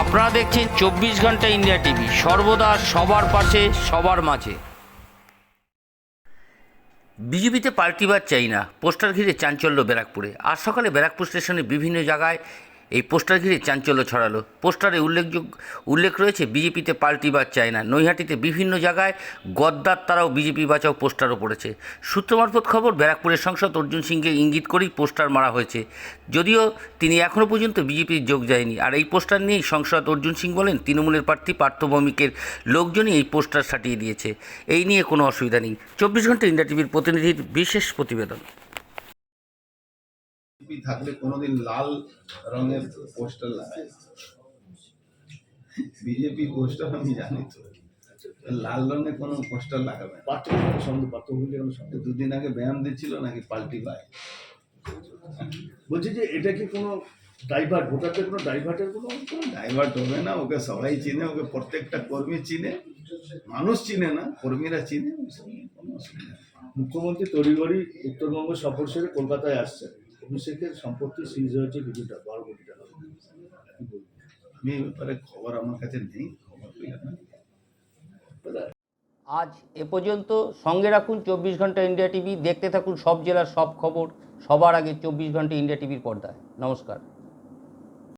আপনারা দেখছেন চব্বিশ ঘণ্টা ইন্ডিয়া টিভি। সর্বদা সবার পাশে, সবার মাঝে। বিজেপিতে পাল্টিবার চাই না। পোস্টার ঘিরে চাঞ্চল্য ব্যারাকপুরে। আজ সকালে ব্যারাকপুর স্টেশনে বিভিন্ন জায়গায় এই পোস্টার ঘিরে চাঞ্চল্য ছড়ালো। পোস্টারে উল্লেখযোগ্য উল্লেখ রয়েছে, বিজেপিতে পাল্টিবার চায় না। নৈহাটিতে বিভিন্ন জায়গায় গদ্দার তারাও বিজেপি বাঁচাও পোস্টারও পড়েছে। সূত্র মারফত খবর, ব্যারাকপুরের সাংসদ অর্জুন সিংকে ইঙ্গিত করেই পোস্টার মারা হয়েছে। যদিও তিনি এখনও পর্যন্ত বিজেপির যোগ যায়নি আর এই পোস্টার নিয়েই সংসদ অর্জুন সিং বলেন, তৃণমূলের প্রার্থী পার্থ ভৌমিকের লোকজনই এই পোস্টার সাটিয়ে দিয়েছে। এই নিয়ে কোনো অসুবিধা নেই। চব্বিশ ঘণ্টা ইন্ডিয়া টিভির প্রতিনিধির বিশেষ প্রতিবেদন। বিজেপি থাকলে কোনোদিন লাল রঙের পোস্টার লাগায় বিজেপি পোস্টার আমি জানি তো। লাল রঙের কোনো পোস্টার লাগাবে কেন দুদিন আগে ব্যায়াম দিচ্ছিল নাকি পাল্টি পায়। বলছি যে এটা কি কোনো ডাইভার্ট? ভোটারদের কোনো ডাইভার্টের কোনো ডাইভার্ট হবে না ওকে সবাই চিনে ওকে প্রত্যেকটা কর্মী চিনে। মানুষ চিনে না কর্মীরা চিনে। মুখ্যমন্ত্রী তড়িঘড়ি উত্তরবঙ্গ সফর সেরে কলকাতায় আসছেন। অভিষেকের সম্পত্তি সিজ হয়েছে কিছুটা বারো কোটি টাকা আমি এই ব্যাপারে খবর আমার কাছে নেই খবর আজ এ পর্যন্ত সঙ্গে রাখুন চব্বিশ ঘণ্টা ইন্ডিয়া টিভি দেখতে থাকুন সব জেলার সব খবর সবার আগে চব্বিশ ঘণ্টা ইন্ডিয়া টিভির পর্দায়। নমস্কার।